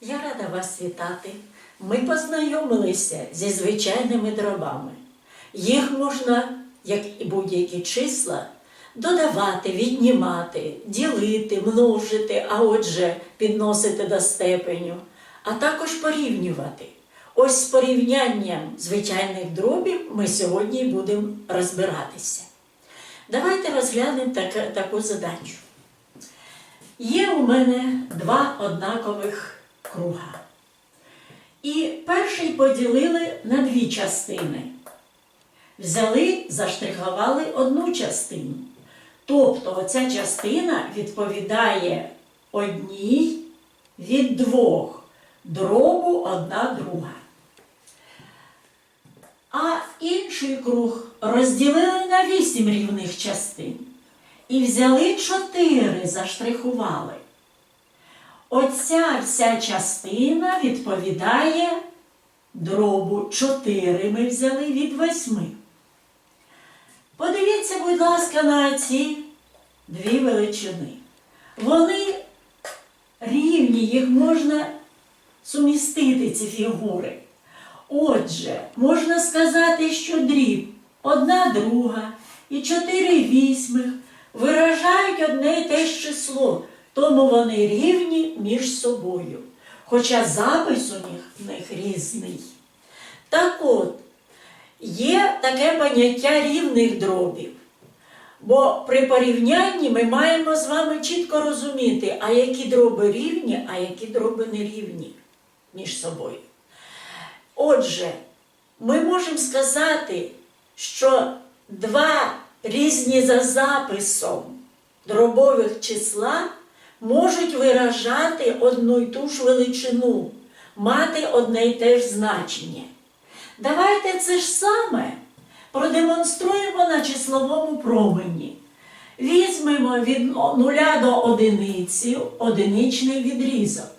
Я рада вас вітати. Ми познайомилися зі звичайними дробами. Їх можна, як і будь-які числа, додавати, віднімати, ділити, множити, а отже, підносити до степеню, а також порівнювати. Ось з порівнянням звичайних дробів ми сьогодні будемо розбиратися. Давайте розглянемо так- таку задачу. Є у мене два однакових круга. І перший поділили на дві частини. Взяли, заштрихували одну частину. Тобто оця частина відповідає одній від двох, дробу одна друга. А інший круг розділили на вісім рівних частин. І взяли чотири, заштрихували. Оця вся частина відповідає дробу 4 ми взяли від 8. Подивіться, будь ласка, на ці дві величини. Вони рівні, їх можна сумістити, ці фігури. Отже, можна сказати, що дріб одна друга і чотири вісьмих виражають одне й те ж число, тому вони рівні між собою. Хоча запис у них, в них різний. Так от, є таке поняття рівних дробів. Бо при порівнянні ми маємо з вами чітко розуміти, а які дроби рівні, а які дроби не рівні між собою. Отже, ми можемо сказати, що два різні за записом дробових числа можуть виражати одну й ту ж величину, мати одне й те ж значення. Давайте це ж саме продемонструємо на числовому промені. Візьмемо від нуля до одиниці одиничний відрізок.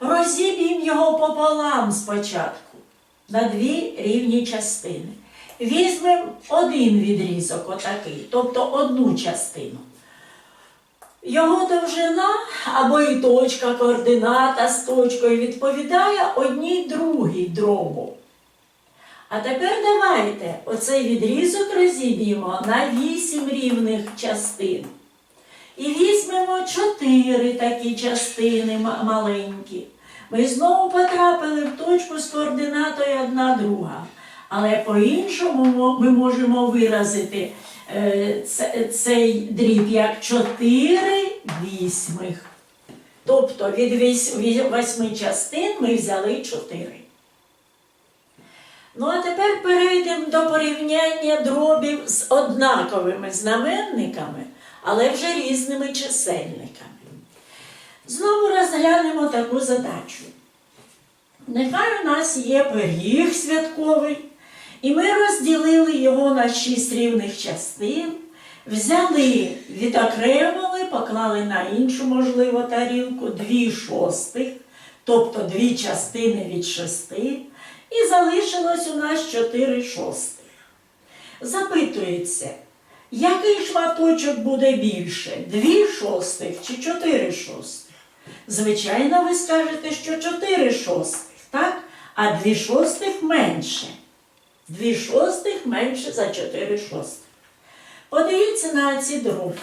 Розіб'ємо його пополам спочатку на дві рівні частини. Візьмемо один відрізок, отакий, тобто одну частину. Його довжина або і точка, координата з точкою відповідає одній другій дробу. А тепер давайте оцей відрізок розіб'ємо на вісім рівних частин. І візьмемо чотири такі частини маленькі. Ми знову потрапили в точку з координатою одна друга. Але по-іншому ми можемо виразити цей дріб як 4 вісьмих. Тобто від восьми частин ми взяли 4. Ну, а тепер перейдемо до порівняння дробів з однаковими знаменниками, але вже різними чисельниками. Знову розглянемо таку задачу. Нехай у нас є пиріг святковий, і ми розділили його на шість рівних частин, взяли, відокремили, поклали на іншу, можливо, тарілку дві шостих, тобто дві частини від шести, і залишилось у нас чотири шостих. Запитується, який шматочок буде більше? Дві шостих чи чотири шостих? Звичайно, ви скажете, що чотири шостих, так? А дві шостих менше. Дві шостих менше за чотири шостих. Подивіться на ці дроби.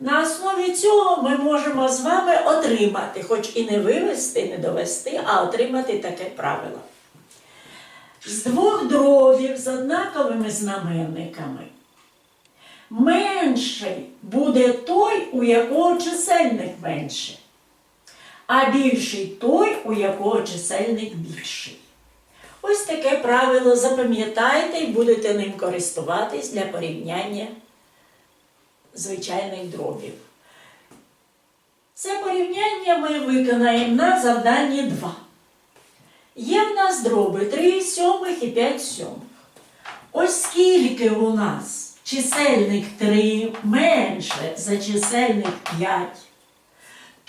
На основі цього ми можемо з вами отримати, хоч і не вивести, не довести, а отримати таке правило. З двох дробів з однаковими знаменниками менший буде той, у якого чисельник менше, а більший той, у якого чисельник більший. Ось таке правило запам'ятайте і будете ним користуватись для порівняння звичайних дробів. Це порівняння ми виконаємо на завданні 2. Є в нас дроби 3 сьомих і 5 сьомих. Оскільки у нас чисельник 3 менше за чисельник 5,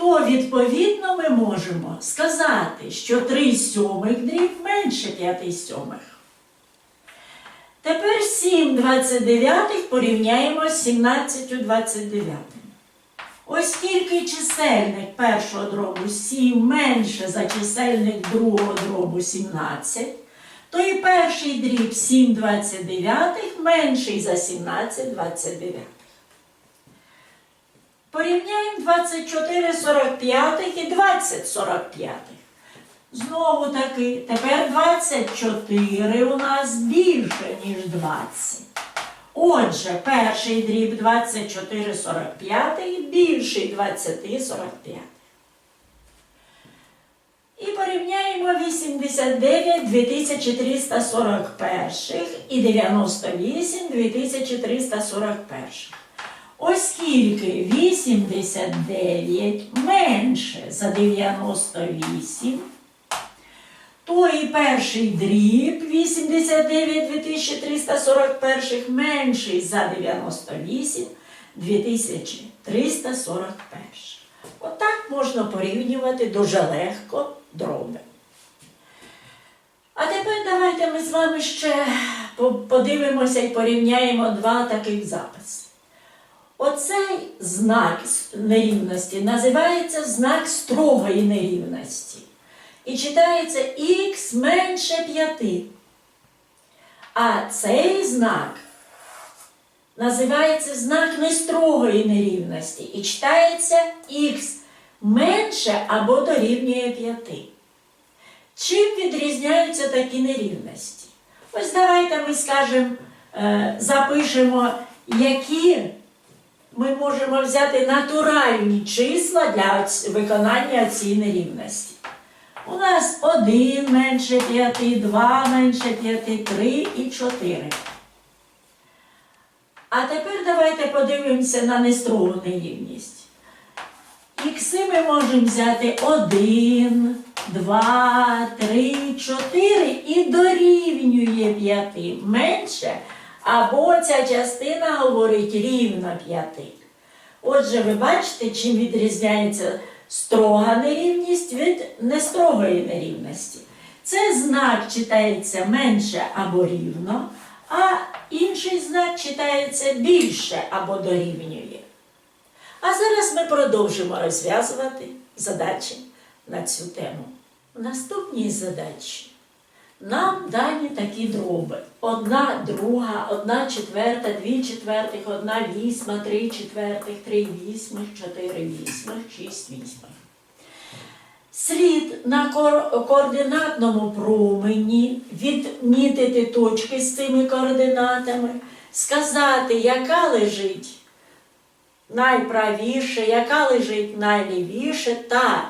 то відповідно ми можемо сказати, що 3 сьомих дріб менше 5 сьомих. Тепер 7 29 порівняємо з 17 29. Оскільки чисельник першого дробу 7 менше за чисельник другого дробу 17, то і перший дріб 7 29 менший за 17 29. Порівняємо 24 45 і 20 45. Знову таки, тепер 24 у нас більше, ніж 20. Отже, перший дріб 24 45 більший 20 45. І порівняємо 89 2341 і 98 2341. Оскільки 89 менше за 98, то і перший дріб 89 2341 менший за 98 2341. Отак можна порівнювати дуже легко дроби. А тепер давайте ми з вами ще подивимося і порівняємо два таких записи. Оцей знак нерівності називається знак строгої нерівності. І читається х менше 5. А цей знак називається знак нестрогої нерівності. І читається х менше або дорівнює 5. Чим відрізняються такі нерівності? Ось давайте ми скажемо, е, запишемо, які ми можемо взяти натуральні числа для виконання цієї нерівності. У нас 1 менше 5, 2 менше 5, 3 і 4. А тепер давайте подивимося на нестрогу нерівність. Ікси ми можемо взяти 1, 2, 3, 4 і дорівнює 5 менше, або ця частина говорить рівно 5. Отже, ви бачите, чим відрізняється строга нерівність від нестрогої нерівності. Це знак читається менше або рівно, а інший знак читається більше або дорівнює. А зараз ми продовжимо розв'язувати задачі на цю тему. В наступній задачі нам дані такі дроби. Одна друга, одна четверта, дві четвертих, одна вісьма, три четвертих, три вісьмих, чотири вісьмих, шість вісьмих. Слід на координатному промені відмітити точки з цими координатами, сказати, яка лежить найправіше, яка лежить найлівіше, та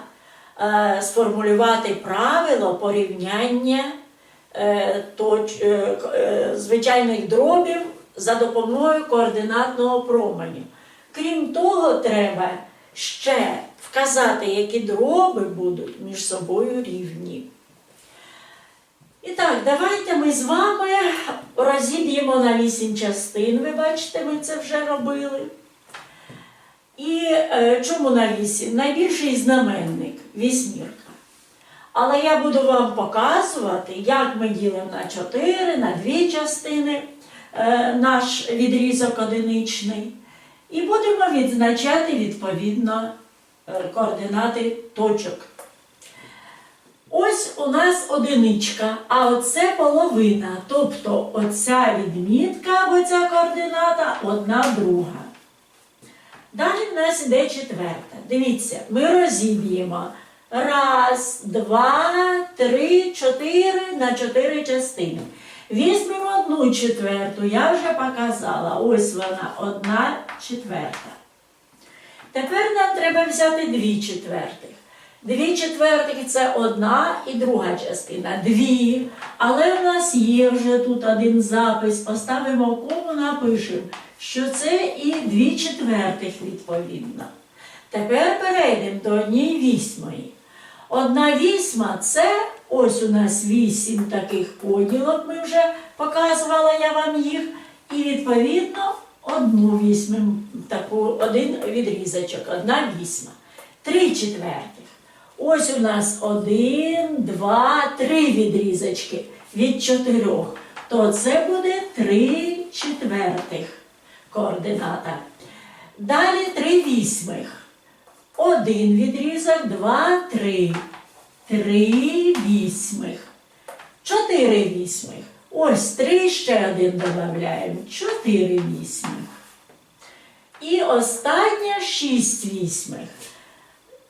е, сформулювати правило порівняння е, к- е, звичайних дробів за допомогою координатного променю. Крім того, треба ще вказати, які дроби будуть між собою рівні. І так, давайте ми з вами розіб'ємо на вісім частин. Ви бачите, ми це вже робили. І е, чому на вісім? Найбільший знаменник вісьмірка. Але я буду вам показувати, як ми ділимо на 4, на дві частини е, наш відрізок одиничний. І будемо відзначати відповідно е, координати точок. Ось у нас одиничка, а оце половина. Тобто оця відмітка або ця координата одна друга. Далі в нас іде четверта. Дивіться, ми розіб'ємо. Раз, два, три, чотири на чотири частини. Візьмемо одну четверту, я вже показала. Ось вона, одна четверта. Тепер нам треба взяти дві четвертих. Дві четвертих це одна і друга частина. Дві. Але в нас є вже тут один запис. Поставимо кому напишемо, що це і дві четвертих відповідно. Тепер перейдемо до однієї вісьмої. Одна вісьма це ось у нас вісім таких поділок, ми вже показувала я вам їх. І відповідно одну вісьму, таку, один відрізочок, одна вісьма. Три четвертих. Ось у нас один, два, три відрізочки від чотирьох. То це буде три четвертих координата. Далі три вісьмих. Один відрізок, два, три. Три вісьмих. Чотири вісьмих. Ось три ще один додаємо. Чотири вісьмих. І останнє шість вісьмих.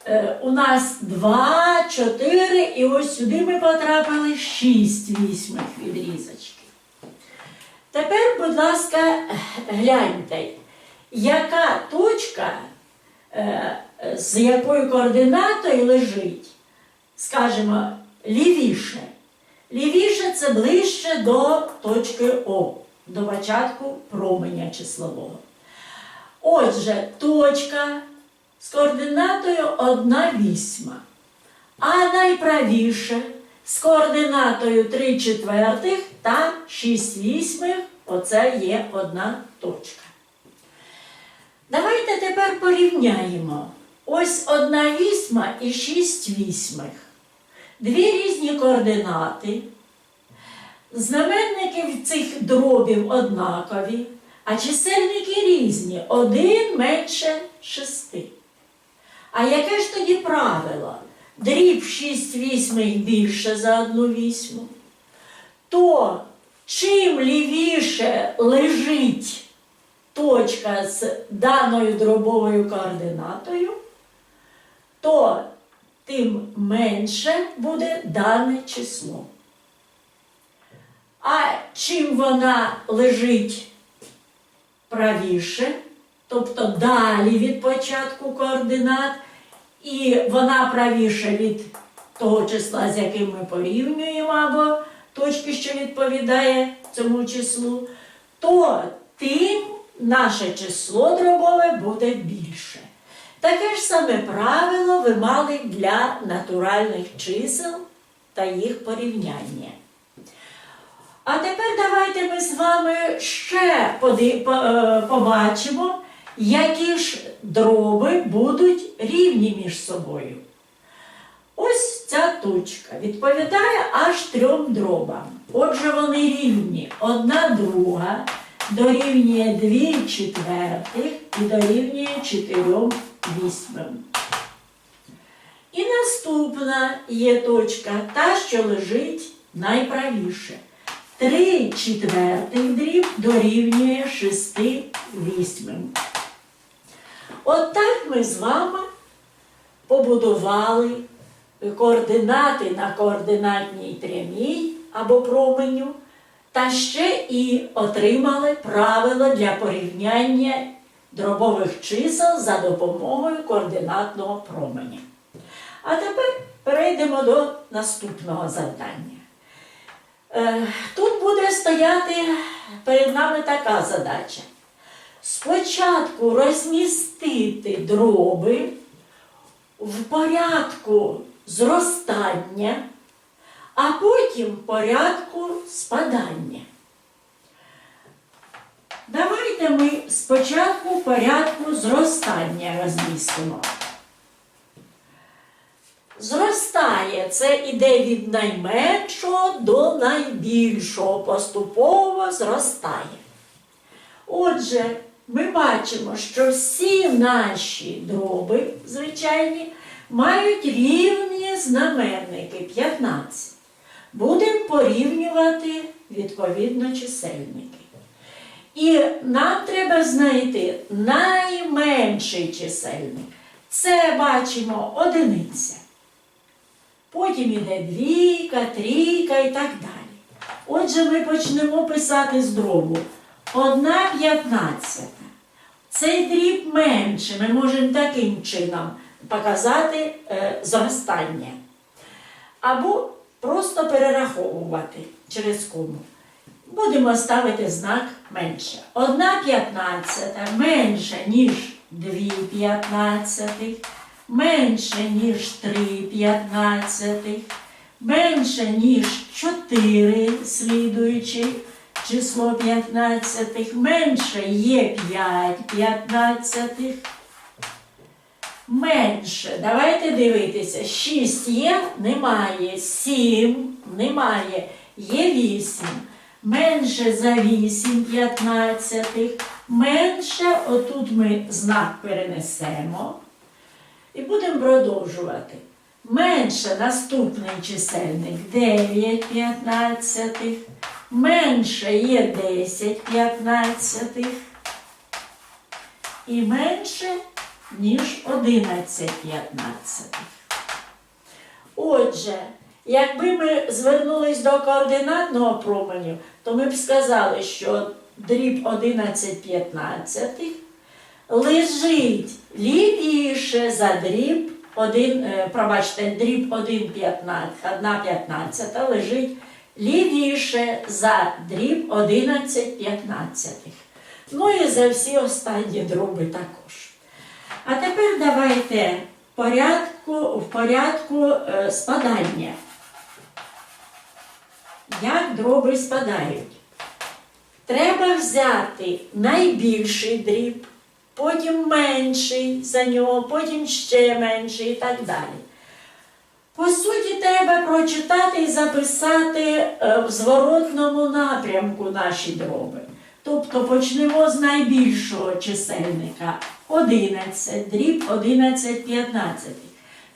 Е, у нас два, чотири, і ось сюди ми потрапили шість вісьмих відрізочків. Тепер, будь ласка, гляньте, яка точка е, з якою координатою лежить, скажімо, лівіше. Лівіше це ближче до точки О, до початку променя числового. Отже, точка з координатою 1 вісьма. А найправіше з координатою 3 четвертих та 6 вісьмих оце є одна точка. Давайте тепер порівняємо. Ось одна вісьма і шість вісьмих. Дві різні координати. Знаменники цих дробів однакові, а чисельники різні. Один менше шести. А яке ж тоді правило? Дріб 6 вісьмих більше за одну вісьму. То чим лівіше лежить точка з даною дробовою координатою, то тим менше буде дане число. А чим вона лежить правіше, тобто далі від початку координат, і вона правіше від того числа, з яким ми порівнюємо, або точки, що відповідає цьому числу, то тим наше число дробове буде більше. Таке ж саме правило ви мали для натуральних чисел та їх порівняння. А тепер давайте ми з вами ще е, побачимо, які ж дроби будуть рівні між собою. Ось ця точка відповідає аж трьом дробам. Отже, вони рівні. Одна друга дорівнює 2 четвертих і дорівнює 4 вісьмим. І наступна є точка, та, що лежить найправіше. 3 четвертих дріб дорівнює 6 вісьмим. От так ми з вами побудували координати на координатній прямій або променю, та ще і отримали правила для порівняння дробових чисел за допомогою координатного променя. А тепер перейдемо до наступного завдання. Е, Тут буде стояти перед нами така задача. Спочатку розмістити дроби в порядку зростання, а потім в порядку спадання. Давайте ми спочатку порядку зростання розмістимо. Зростає, це іде від найменшого до найбільшого, поступово зростає. Отже, ми бачимо, що всі наші дроби, звичайні, мають рівні знаменники 15. Будемо порівнювати відповідно чисельники. І нам треба знайти найменший чисельник. Це бачимо одиниця. Потім іде двійка, трійка і так далі. Отже, ми почнемо писати з дробу. Одна п'ятнадцята. Цей дріб менше. Ми можемо таким чином показати е, зростання. Або просто перераховувати через кому. Будемо ставити знак менше. Одна п'ятнадцята менше, ніж дві п'ятнадцятих, менше, ніж три п'ятнадцятих, менше, ніж чотири слідуючі число п'ятнадцятих, менше є п'ять п'ятнадцятих. Менше. Давайте дивитися. 6 є, немає. 7 немає. Є 8. Менше за 8 п'ятнадцятих. Менше, отут ми знак перенесемо. І будемо продовжувати. Менше наступний чисельник 9 п'ятнадцятих, менше є 10 п'ятнадцятих і менше, ніж 11 п'ятнадцятих. Отже, якби ми звернулись до координатного променю, то ми б сказали, що дріб 11 п'ятнадцятих лежить лівіше за дріб 1, е, пробачте, дріб 1 15, лежить лівіше за дріб 11 п'ятнадцятих. Ну і за всі останні дроби також. А тепер давайте порядку, в порядку е, спадання. Як дроби спадають? Треба взяти найбільший дріб, потім менший за нього, потім ще менший і так далі. По суті, треба прочитати і записати е, в зворотному напрямку наші дроби. Тобто почнемо з найбільшого чисельника 11, дріб 11 15.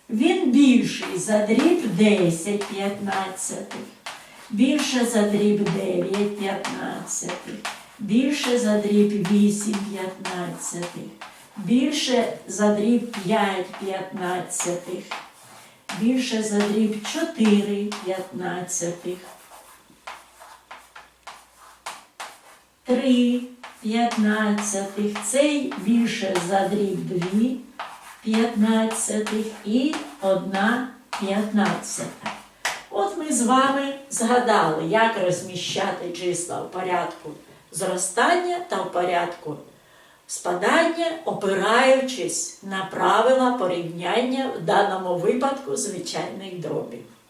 Він більший за дріб 10 15, більше за дріб 9 15, більше за дріб 8 15, більше за дріб 5 15, більше за дріб 4 15. 3 п'ятнадцятих, цей більше за дріб 2 п'ятнадцятих і 1 п'ятнадцята. От ми з вами згадали, як розміщати числа в порядку зростання та в порядку спадання, опираючись на правила порівняння в даному випадку звичайних дробів.